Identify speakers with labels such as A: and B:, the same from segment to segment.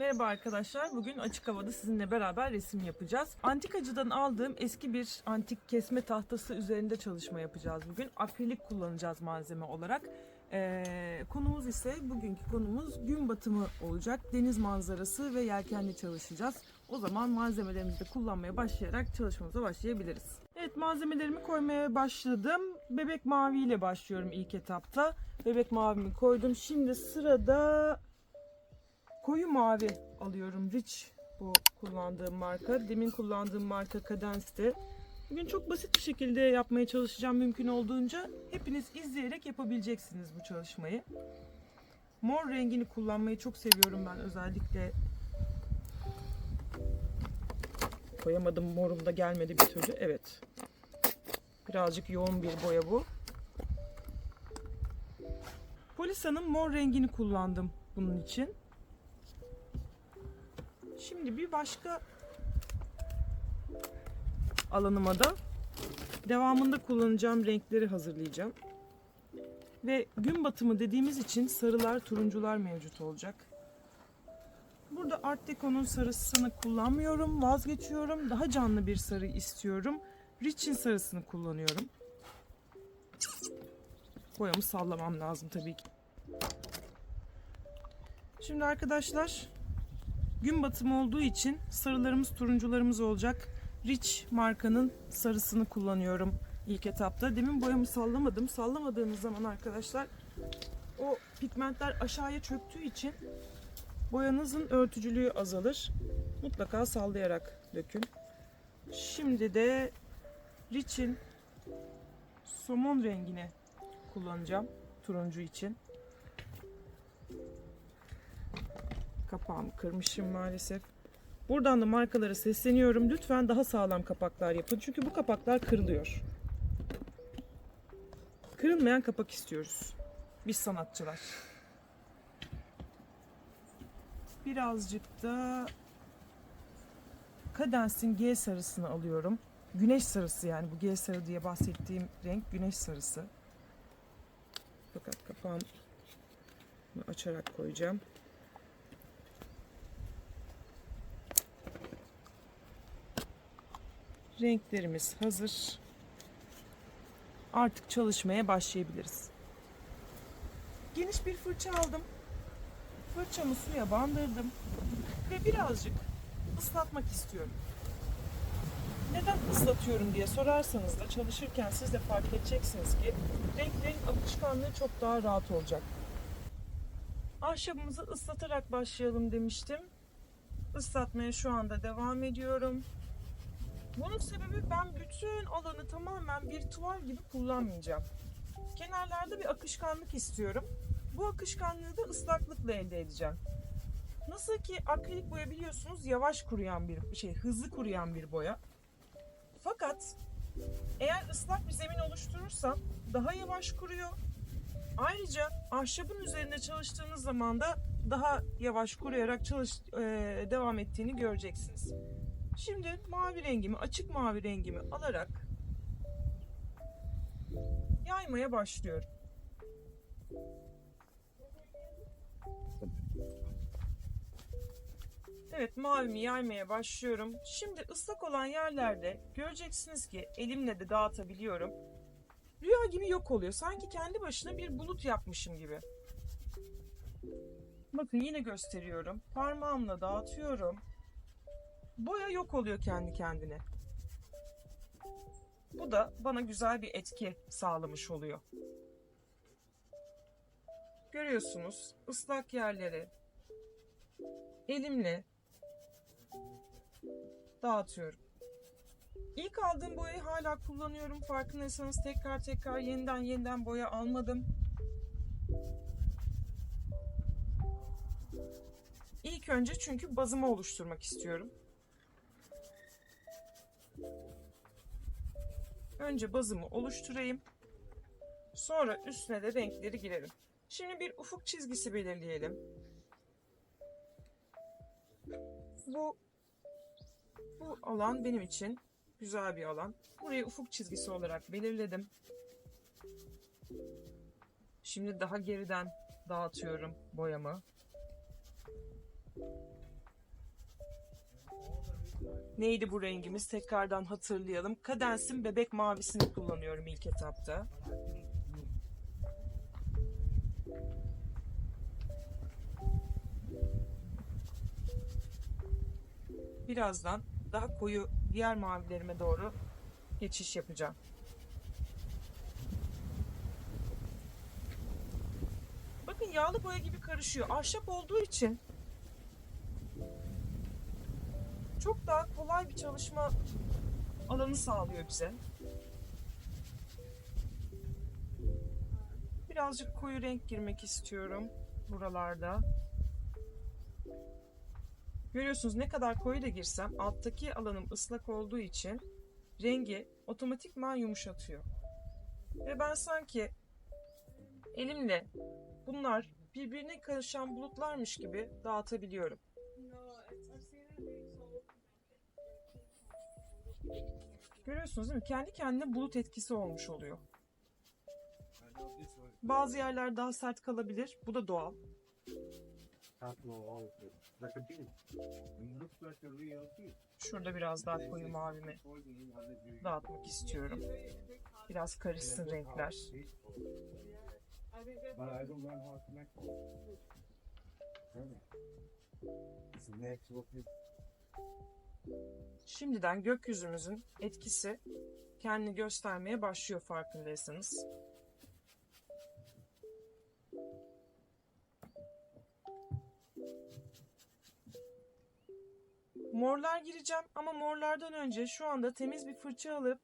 A: Merhaba arkadaşlar. Bugün açık havada sizinle beraber resim yapacağız. Antikacıdan aldığım eski bir antik kesme tahtası üzerinde çalışma yapacağız bugün. Akrilik kullanacağız malzeme olarak. Ee, konumuz ise bugünkü konumuz gün batımı olacak. Deniz manzarası ve yelkenli çalışacağız. O zaman malzemelerimizi de kullanmaya başlayarak çalışmamıza başlayabiliriz. Evet malzemelerimi koymaya başladım. Bebek mavi ile başlıyorum ilk etapta. Bebek mavimi koydum. Şimdi sırada koyu mavi alıyorum. Rich bu kullandığım marka. Demin kullandığım marka Cadence'ti. Bugün çok basit bir şekilde yapmaya çalışacağım mümkün olduğunca. Hepiniz izleyerek yapabileceksiniz bu çalışmayı. Mor rengini kullanmayı çok seviyorum ben özellikle. Koyamadım morum da gelmedi bir türlü. Evet. Birazcık yoğun bir boya bu. Polisa'nın mor rengini kullandım bunun için. Şimdi bir başka alanıma da devamında kullanacağım renkleri hazırlayacağım. Ve gün batımı dediğimiz için sarılar, turuncular mevcut olacak. Burada Art Deco'nun sarısını kullanmıyorum, vazgeçiyorum. Daha canlı bir sarı istiyorum. Rich'in sarısını kullanıyorum. Boyamı sallamam lazım tabii ki. Şimdi arkadaşlar gün batımı olduğu için sarılarımız turuncularımız olacak. Rich markanın sarısını kullanıyorum ilk etapta. Demin boyamı sallamadım. Sallamadığınız zaman arkadaşlar o pigmentler aşağıya çöktüğü için boyanızın örtücülüğü azalır. Mutlaka sallayarak dökün. Şimdi de Rich'in somon rengini kullanacağım turuncu için. Kapağımı kırmışım maalesef. Buradan da markalara sesleniyorum. Lütfen daha sağlam kapaklar yapın. Çünkü bu kapaklar kırılıyor. Kırılmayan kapak istiyoruz. Biz sanatçılar. Birazcık da Cadence'in G sarısını alıyorum. Güneş sarısı yani bu G sarı diye bahsettiğim renk güneş sarısı. Fakat kapağımı açarak koyacağım. Renklerimiz hazır. Artık çalışmaya başlayabiliriz. Geniş bir fırça aldım. Fırçamı suya bandırdım ve birazcık ıslatmak istiyorum. Neden ıslatıyorum diye sorarsanız da çalışırken siz de fark edeceksiniz ki renklerin akışkanlığı çok daha rahat olacak. Ahşabımızı ıslatarak başlayalım demiştim. Islatmaya şu anda devam ediyorum. Bunun sebebi ben bütün alanı tamamen bir tuval gibi kullanmayacağım. Kenarlarda bir akışkanlık istiyorum. Bu akışkanlığı da ıslaklıkla elde edeceğim. Nasıl ki akrilik boya biliyorsunuz yavaş kuruyan bir şey, hızlı kuruyan bir boya. Fakat eğer ıslak bir zemin oluşturursam daha yavaş kuruyor. Ayrıca ahşabın üzerinde çalıştığınız zaman da daha yavaş kuruyarak çalış, e, devam ettiğini göreceksiniz. Şimdi mavi rengimi, açık mavi rengimi alarak yaymaya başlıyorum. Evet mavimi yaymaya başlıyorum. Şimdi ıslak olan yerlerde göreceksiniz ki elimle de dağıtabiliyorum. Rüya gibi yok oluyor. Sanki kendi başına bir bulut yapmışım gibi. Bakın yine gösteriyorum. Parmağımla dağıtıyorum. Boya yok oluyor kendi kendine. Bu da bana güzel bir etki sağlamış oluyor. Görüyorsunuz ıslak yerleri elimle dağıtıyorum. İlk aldığım boyayı hala kullanıyorum. Farkındaysanız tekrar tekrar yeniden yeniden boya almadım. İlk önce çünkü bazımı oluşturmak istiyorum. Önce bazımı oluşturayım. Sonra üstüne de renkleri girelim. Şimdi bir ufuk çizgisi belirleyelim. Bu bu alan benim için güzel bir alan. Burayı ufuk çizgisi olarak belirledim. Şimdi daha geriden dağıtıyorum boyamı. Neydi bu rengimiz? Tekrardan hatırlayalım. Kadens'in bebek mavisini kullanıyorum ilk etapta. Birazdan daha koyu diğer mavilerime doğru geçiş yapacağım. Bakın yağlı boya gibi karışıyor. Ahşap olduğu için çok daha kolay bir çalışma alanı sağlıyor bize. Birazcık koyu renk girmek istiyorum buralarda. Görüyorsunuz ne kadar koyu da girsem alttaki alanım ıslak olduğu için rengi otomatikman yumuşatıyor. Ve ben sanki elimle bunlar birbirine karışan bulutlarmış gibi dağıtabiliyorum. Görüyorsunuz değil mi? Kendi kendine bulut etkisi olmuş oluyor. Bazı yerler daha sert kalabilir. Bu da doğal. Şurada biraz daha koyu mavimi dağıtmak istiyorum. Biraz karışsın renkler. Şimdiden gökyüzümüzün etkisi kendini göstermeye başlıyor farkındaysanız. Morlar gireceğim ama morlardan önce şu anda temiz bir fırça alıp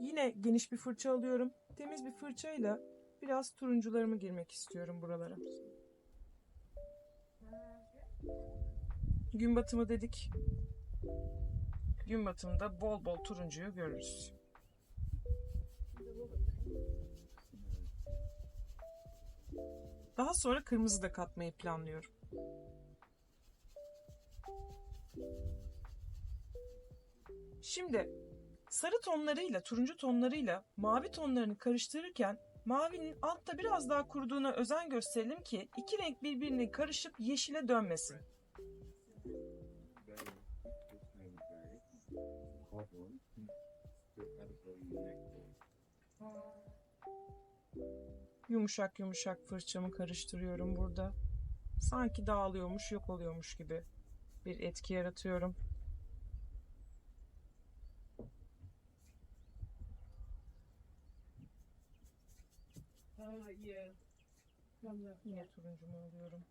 A: yine geniş bir fırça alıyorum. Temiz bir fırçayla biraz turuncularımı girmek istiyorum buralara. Gün batımı dedik. Gün batımında bol bol turuncuyu görürüz. Daha sonra kırmızı da katmayı planlıyorum. Şimdi sarı tonlarıyla turuncu tonlarıyla mavi tonlarını karıştırırken mavinin altta biraz daha kuruduğuna özen gösterelim ki iki renk birbirine karışıp yeşile dönmesin.
B: One.
A: Yumuşak yumuşak fırçamı karıştırıyorum burada. Sanki dağılıyormuş, yok oluyormuş gibi bir etki yaratıyorum.
C: Uh, yeah.
A: Yine turuncumu alıyorum.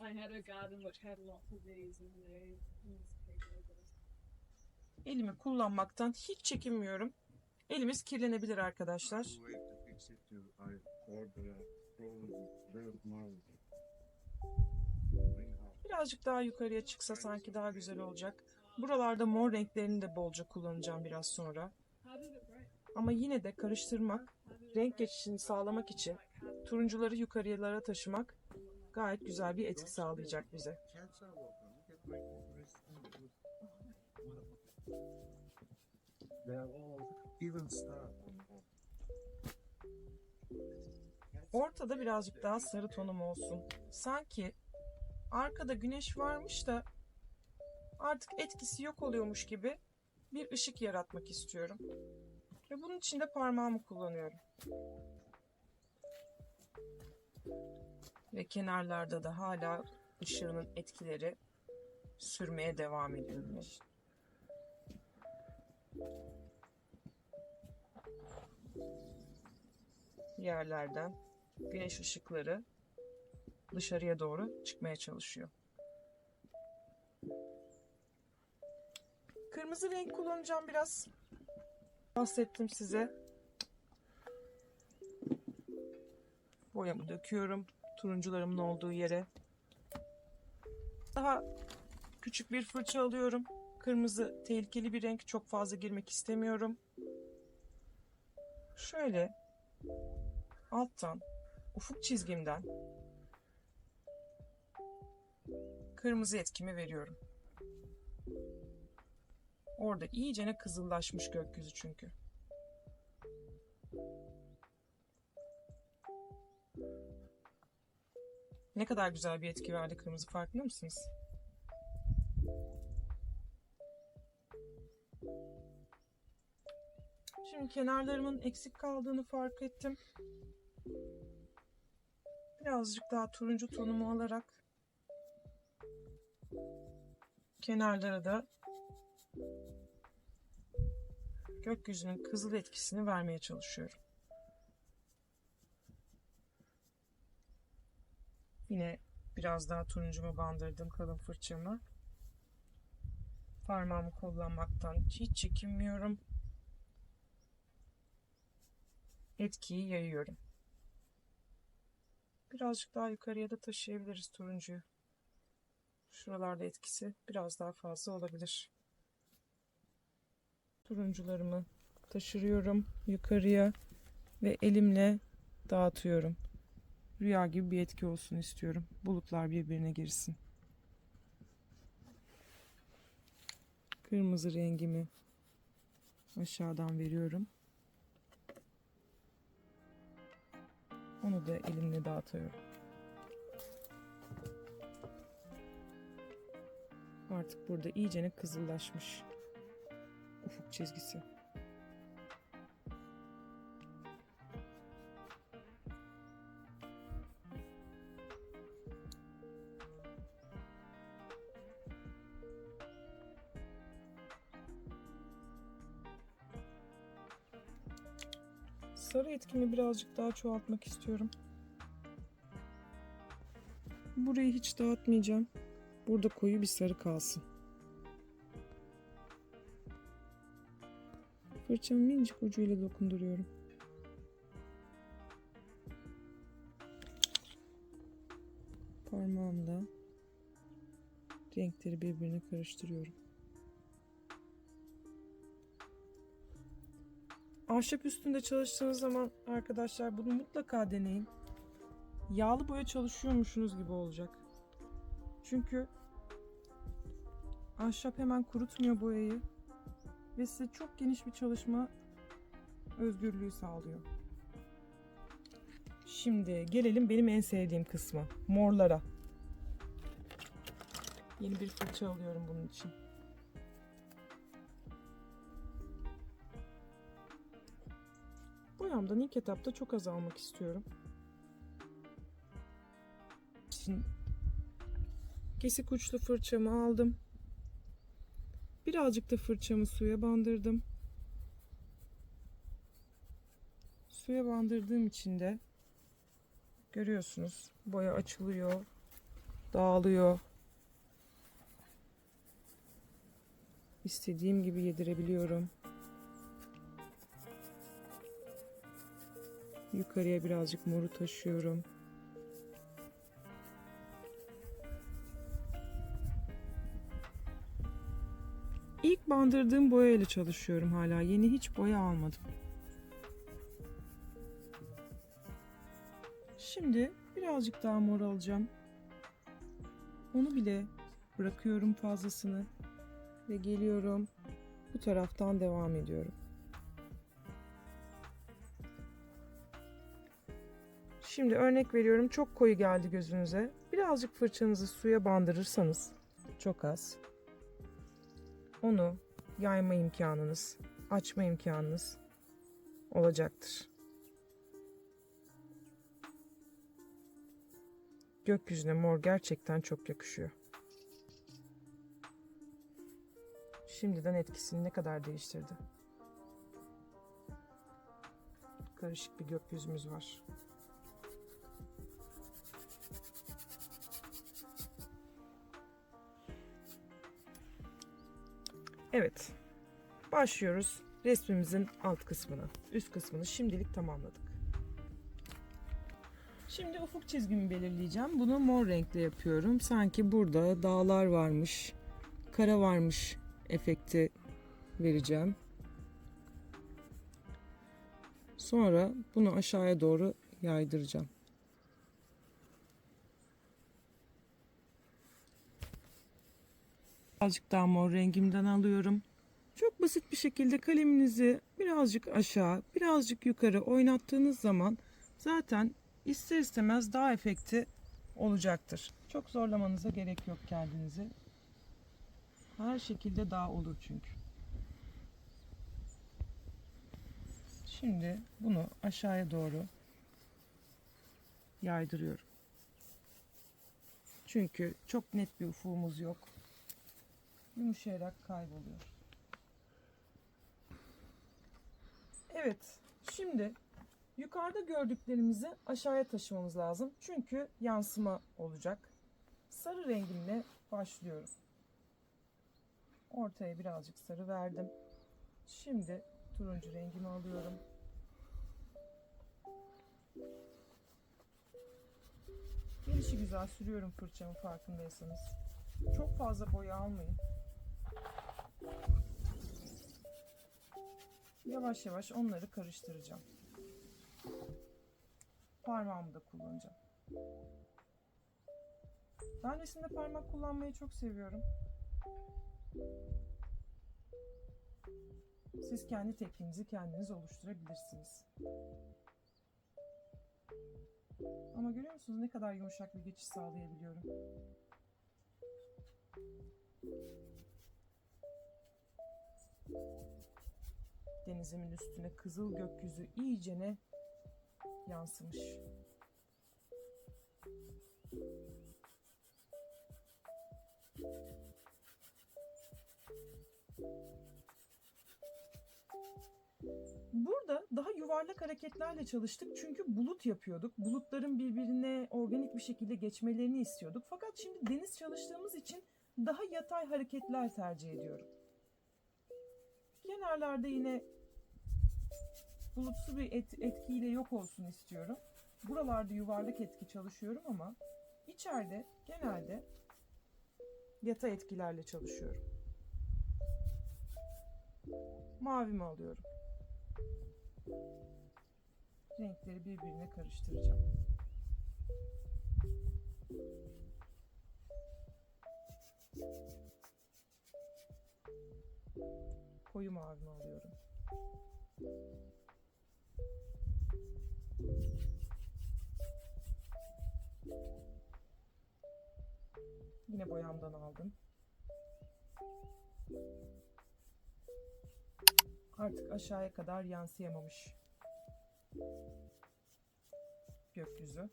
C: I had a garden which had lots of these and they
A: Elimi kullanmaktan hiç çekinmiyorum. Elimiz kirlenebilir arkadaşlar. Birazcık daha yukarıya çıksa sanki daha güzel olacak. Buralarda mor renklerini de bolca kullanacağım biraz sonra. Ama yine de karıştırmak, renk geçişini sağlamak için turuncuları yukarılara taşımak gayet güzel bir etki sağlayacak bize.
B: They all even star.
A: Ortada birazcık daha sarı tonum olsun. Sanki arkada güneş varmış da artık etkisi yok oluyormuş gibi bir ışık yaratmak istiyorum. Ve bunun için de parmağımı kullanıyorum. Ve kenarlarda da hala ışığının etkileri sürmeye devam ediyor Yerlerden güneş ışıkları dışarıya doğru çıkmaya çalışıyor. Kırmızı renk kullanacağım biraz. Bahsettim size. Boyamı döküyorum. Turuncularımın olduğu yere. Daha küçük bir fırça alıyorum. Kırmızı tehlikeli bir renk. Çok fazla girmek istemiyorum. Şöyle alttan, ufuk çizgimden kırmızı etkimi veriyorum. Orada iyicene kızıllaşmış gökyüzü çünkü. Ne kadar güzel bir etki verdi kırmızı farkında mısınız? Şimdi kenarlarımın eksik kaldığını fark ettim. Birazcık daha turuncu tonumu alarak kenarlara da gökyüzünün kızıl etkisini vermeye çalışıyorum. Yine biraz daha turuncumu bandırdım kalın fırçamı. Parmağımı kullanmaktan hiç çekinmiyorum. Etkiyi yayıyorum. Birazcık daha yukarıya da taşıyabiliriz turuncuyu. Şuralarda etkisi biraz daha fazla olabilir. Turuncularımı taşırıyorum yukarıya ve elimle dağıtıyorum. Rüya gibi bir etki olsun istiyorum. Bulutlar birbirine girsin. Kırmızı rengimi aşağıdan veriyorum. Onu da elimle dağıtıyorum. Artık burada iyicene kızıllaşmış ufuk çizgisi. Etkimi birazcık daha çoğaltmak istiyorum. Burayı hiç dağıtmayacağım. Burada koyu bir sarı kalsın. Fırçamı minicik ucuyla dokunduruyorum. Parmağımla renkleri birbirine karıştırıyorum. Ahşap üstünde çalıştığınız zaman arkadaşlar bunu mutlaka deneyin. Yağlı boya çalışıyormuşsunuz gibi olacak. Çünkü ahşap hemen kurutmuyor boyayı ve size çok geniş bir çalışma özgürlüğü sağlıyor. Şimdi gelelim benim en sevdiğim kısma. Morlara. Yeni bir fırça alıyorum bunun için. Boyamdan ilk etapta çok az almak istiyorum. Şimdi kesik uçlu fırçamı aldım. Birazcık da fırçamı suya bandırdım. Suya bandırdığım için de görüyorsunuz boya açılıyor, dağılıyor. İstediğim gibi yedirebiliyorum. Yukarıya birazcık moru taşıyorum. İlk bandırdığım boya ile çalışıyorum hala. Yeni hiç boya almadım. Şimdi birazcık daha mor alacağım. Onu bile bırakıyorum fazlasını ve geliyorum. Bu taraftan devam ediyorum. Şimdi örnek veriyorum çok koyu geldi gözünüze. Birazcık fırçanızı suya bandırırsanız çok az onu yayma imkanınız, açma imkanınız olacaktır. Gökyüzüne mor gerçekten çok yakışıyor. Şimdiden etkisini ne kadar değiştirdi. Karışık bir gökyüzümüz var. Evet. Başlıyoruz resmimizin alt kısmını. Üst kısmını şimdilik tamamladık. Şimdi ufuk çizgimi belirleyeceğim. Bunu mor renkle yapıyorum. Sanki burada dağlar varmış, kara varmış efekti vereceğim. Sonra bunu aşağıya doğru yaydıracağım. Birazcık daha mor rengimden alıyorum. Çok basit bir şekilde kaleminizi birazcık aşağı, birazcık yukarı oynattığınız zaman zaten ister istemez daha efekti olacaktır. Çok zorlamanıza gerek yok kendinizi. Her şekilde daha olur çünkü. Şimdi bunu aşağıya doğru yaydırıyorum. Çünkü çok net bir ufuğumuz yok. Yumuşayarak kayboluyor. Evet, şimdi yukarıda gördüklerimizi aşağıya taşımamız lazım. Çünkü yansıma olacak. Sarı rengimle başlıyorum. Ortaya birazcık sarı verdim. Şimdi turuncu rengimi alıyorum. Gelişi güzel sürüyorum fırçamı farkındaysanız. Çok fazla boya almayın. Yavaş yavaş onları karıştıracağım. Parmağımı da kullanacağım. Ben resimde parmak kullanmayı çok seviyorum. Siz kendi tekniğinizi kendiniz oluşturabilirsiniz. Ama görüyor musunuz ne kadar yumuşak bir geçiş sağlayabiliyorum. Denizimin üstüne kızıl gökyüzü iyicene yansımış. Burada daha yuvarlak hareketlerle çalıştık çünkü bulut yapıyorduk. Bulutların birbirine organik bir şekilde geçmelerini istiyorduk. Fakat şimdi deniz çalıştığımız için daha yatay hareketler tercih ediyorum. Kenarlarda yine bulutsu bir et, etkiyle yok olsun istiyorum. Buralarda yuvarlak etki çalışıyorum ama içeride genelde yatay etkilerle çalışıyorum. Mavimi alıyorum. Renkleri birbirine karıştıracağım. Koyu mavimi alıyorum. Yine boyamdan aldım. Artık aşağıya kadar yansıyamamış gökyüzü.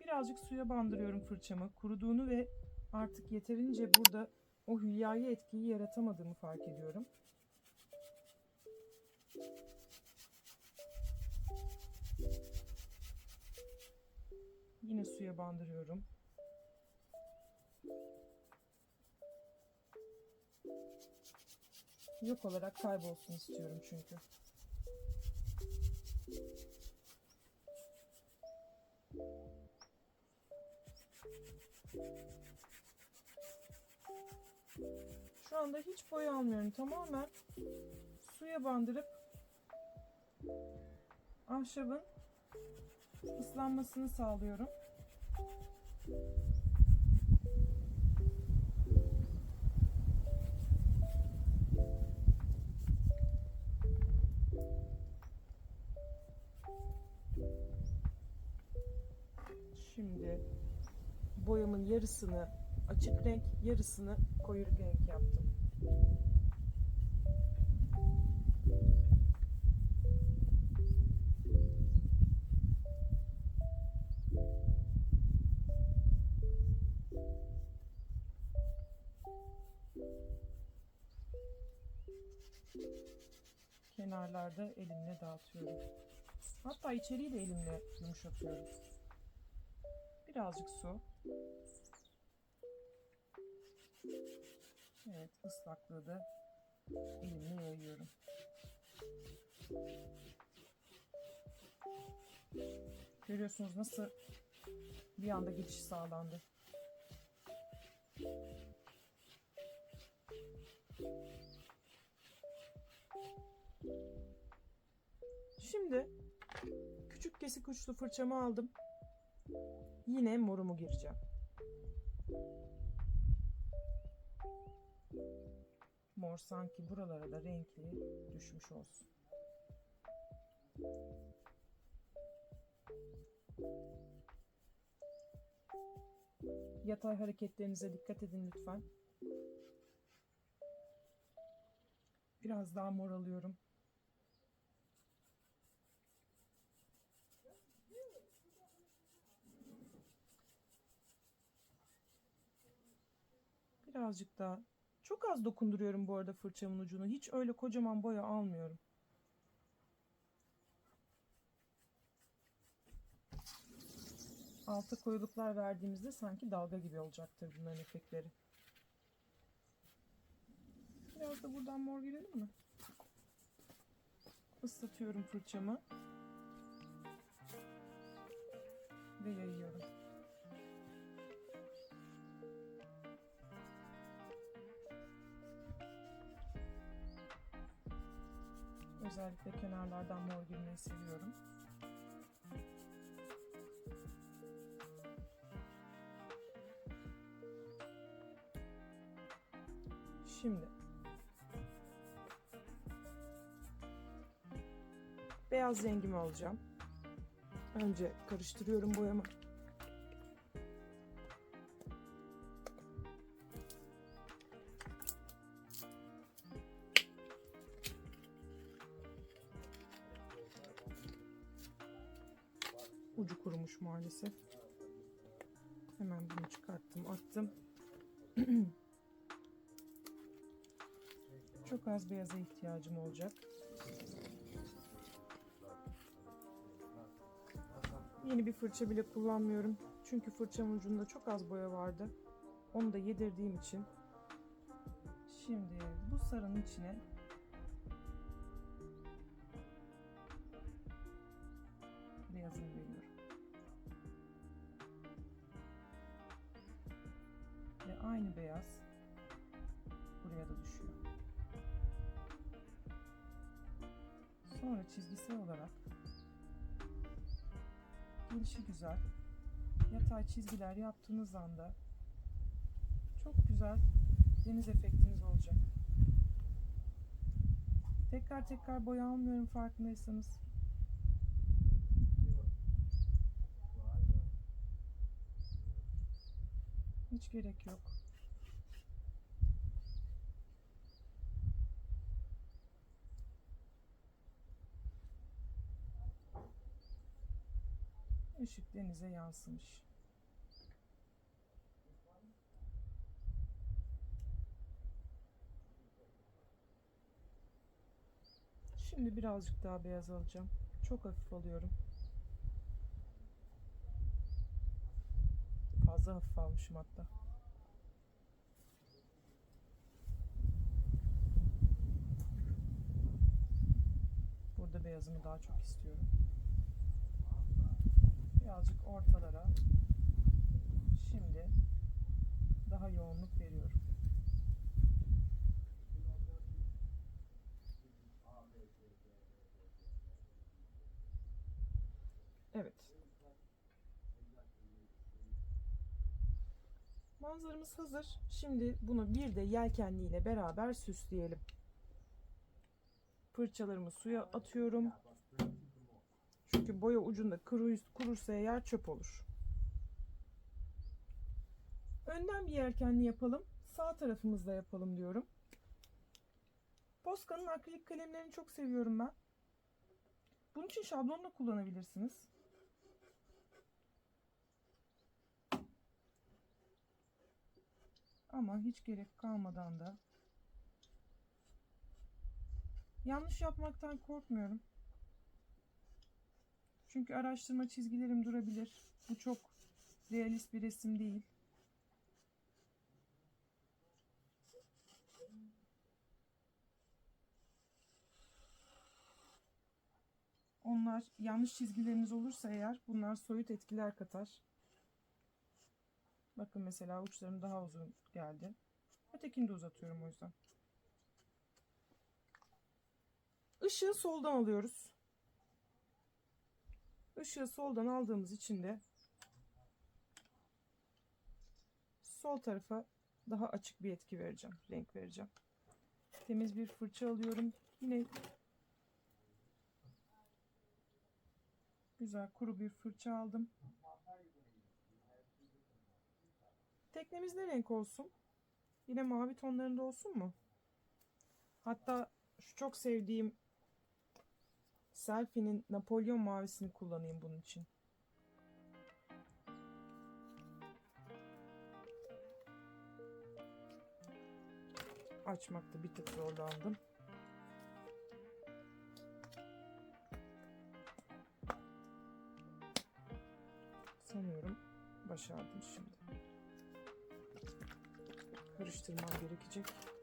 A: Birazcık suya bandırıyorum fırçamı. Kuruduğunu ve artık yeterince burada o hülyai etkiyi yaratamadığımı fark ediyorum. Yine suya bandırıyorum. Yok olarak kaybolsun istiyorum çünkü. Şu anda hiç boya almıyorum. Tamamen suya bandırıp ahşabın ıslanmasını sağlıyorum. Şimdi boyamın yarısını açık renk, yarısını koyu renk yaptım. Kenarlarda elimle dağıtıyorum. Hatta içeriği de elimle yumuşatıyorum. Birazcık su. Evet, ıslaklığı da elimle yayıyorum. Görüyorsunuz nasıl bir anda geçiş sağlandı. Şimdi küçük kesik uçlu fırçamı aldım. Yine morumu gireceğim. Mor sanki buralara da renkli düşmüş olsun. Yatay hareketlerinize dikkat edin lütfen. Biraz daha mor alıyorum. Birazcık daha çok az dokunduruyorum bu arada fırçamın ucunu. Hiç öyle kocaman boya almıyorum. Alta koyuluklar verdiğimizde sanki dalga gibi olacaktır bunların efektleri. Biraz da buradan mor girelim mi? Islatıyorum fırçamı. Ve yayıyorum. Özellikle kenarlardan mor girmeyi seviyorum. Şimdi beyaz rengimi alacağım. Önce karıştırıyorum boyamı. Maalesef. Hemen bunu çıkarttım, attım. Çok az beyaza ihtiyacım olacak. Yeni bir fırça bile kullanmıyorum. Çünkü fırçamın ucunda çok az boya vardı. Onu da yedirdiğim için. Şimdi bu sarının içine beyaz buraya da düşüyor. Sonra çizgisel olarak gelişi güzel yatay çizgiler yaptığınız anda çok güzel deniz efektiniz olacak. Tekrar tekrar boya almıyorum farkındaysanız. Hiç gerek yok. Işık denize yansımış. Şimdi birazcık daha beyaz alacağım. Çok hafif alıyorum. Fazla hafif almışım hatta. Burada beyazını daha çok istiyorum. Birazcık ortalara. Şimdi daha yoğunluk veriyorum. Evet. Manzaramız hazır. Şimdi bunu bir de yelkenliyle beraber süsleyelim. Fırçalarımı suya atıyorum. Çünkü boya ucunda kuru, kurursa eğer çöp olur. Önden bir yelkenli yapalım. Sağ tarafımızda yapalım diyorum. Posca'nın akrilik kalemlerini çok seviyorum ben. Bunun için şablon da kullanabilirsiniz. Ama hiç gerek kalmadan da yanlış yapmaktan korkmuyorum. Çünkü araştırma çizgilerim durabilir. Bu çok realist bir resim değil. Onlar yanlış çizgileriniz olursa eğer bunlar soyut etkiler katar. Bakın mesela uçlarım daha uzun geldi. Ötekini de uzatıyorum o yüzden. Işığı soldan alıyoruz. Işığı soldan aldığımız için de sol tarafa daha açık bir etki vereceğim. Renk vereceğim. Temiz bir fırça alıyorum. Yine güzel kuru bir fırça aldım. Teknemiz ne renk olsun? Yine mavi tonlarında olsun mu? Hatta şu çok sevdiğim Selfie'nin Napolyon mavisini kullanayım bunun için. Açmakta bir tık zorlandım. Sanıyorum başardım şimdi. Karıştırmam gerekecek.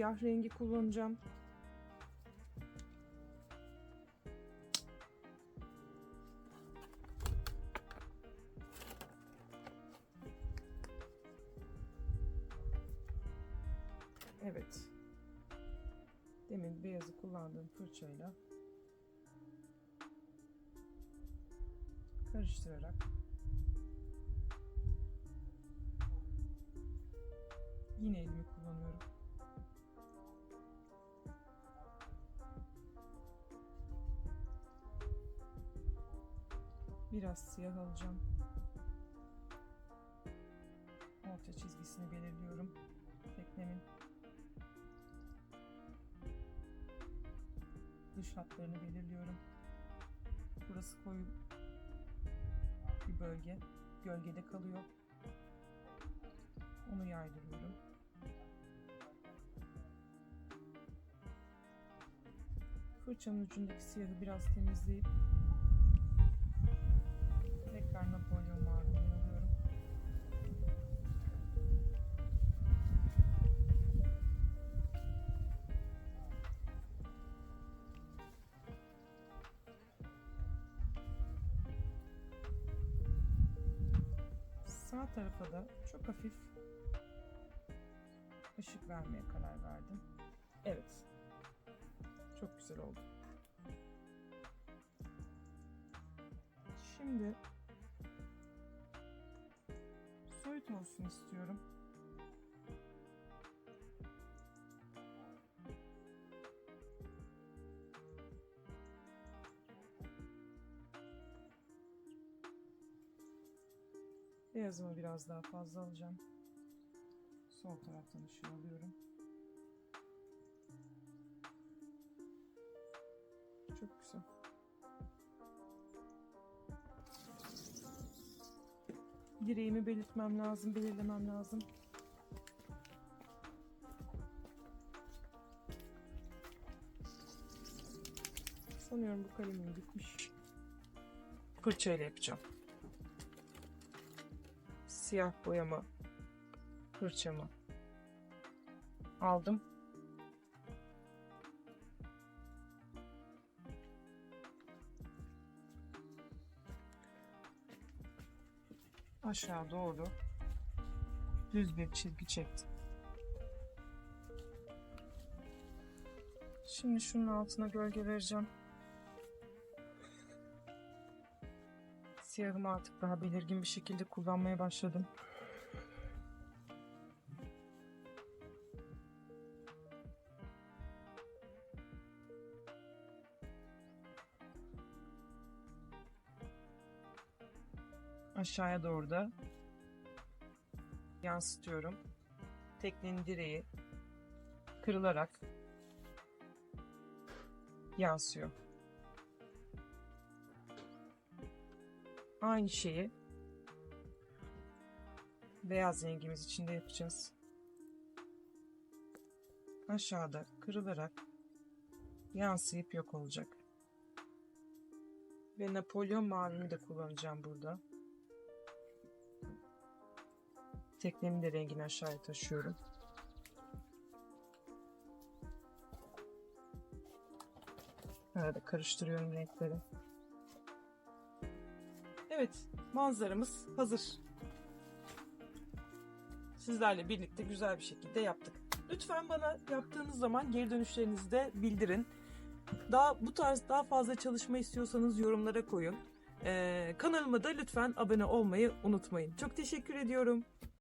A: Siyah rengi kullanacağım. Evet. Demin beyazı kullandığım fırçayla karıştırarak yine elimi kullanıyorum. Biraz siyah alacağım. Orta çizgisini belirliyorum. Teknemin dış hatlarını belirliyorum. Burası koyu bir bölge. Gölgede kalıyor. Onu yaydırıyorum. Fırçanın ucundaki siyahı biraz temizleyip Sağ tarafa da çok hafif ışık vermeye karar verdim. Evet. Çok güzel oldu. Şimdi soyut olsun istiyorum. Beyazımı biraz daha fazla alacağım. Sol taraftan ışığı alıyorum. Çok güzel. Direğimi belirtmem lazım, belirlemem lazım. Sanıyorum bu kalemim bitmiş. Fırçayla yapacağım. Siyah boyama fırçamı aldım. Aşağı doğru düz bir çizgi çektim. Şimdi şunun altına gölge vereceğim. Siyahımı artık daha belirgin bir şekilde kullanmaya başladım. Aşağıya doğru da yansıtıyorum. Teknenin direği kırılarak yansıyor. Aynı şeyi beyaz rengimiz için de yapacağız. Aşağıda kırılarak yansıyıp yok olacak. Ve Napolyon mavimi de kullanacağım burada. Teknemin de rengini aşağıya taşıyorum. Arada karıştırıyorum renkleri. Evet, manzaramız hazır. Sizlerle birlikte güzel bir şekilde yaptık. Lütfen bana yaptığınız zaman geri dönüşlerinizi de bildirin. Daha bu tarz daha fazla çalışma istiyorsanız yorumlara koyun. Ee, kanalıma da lütfen abone olmayı unutmayın. Çok teşekkür ediyorum.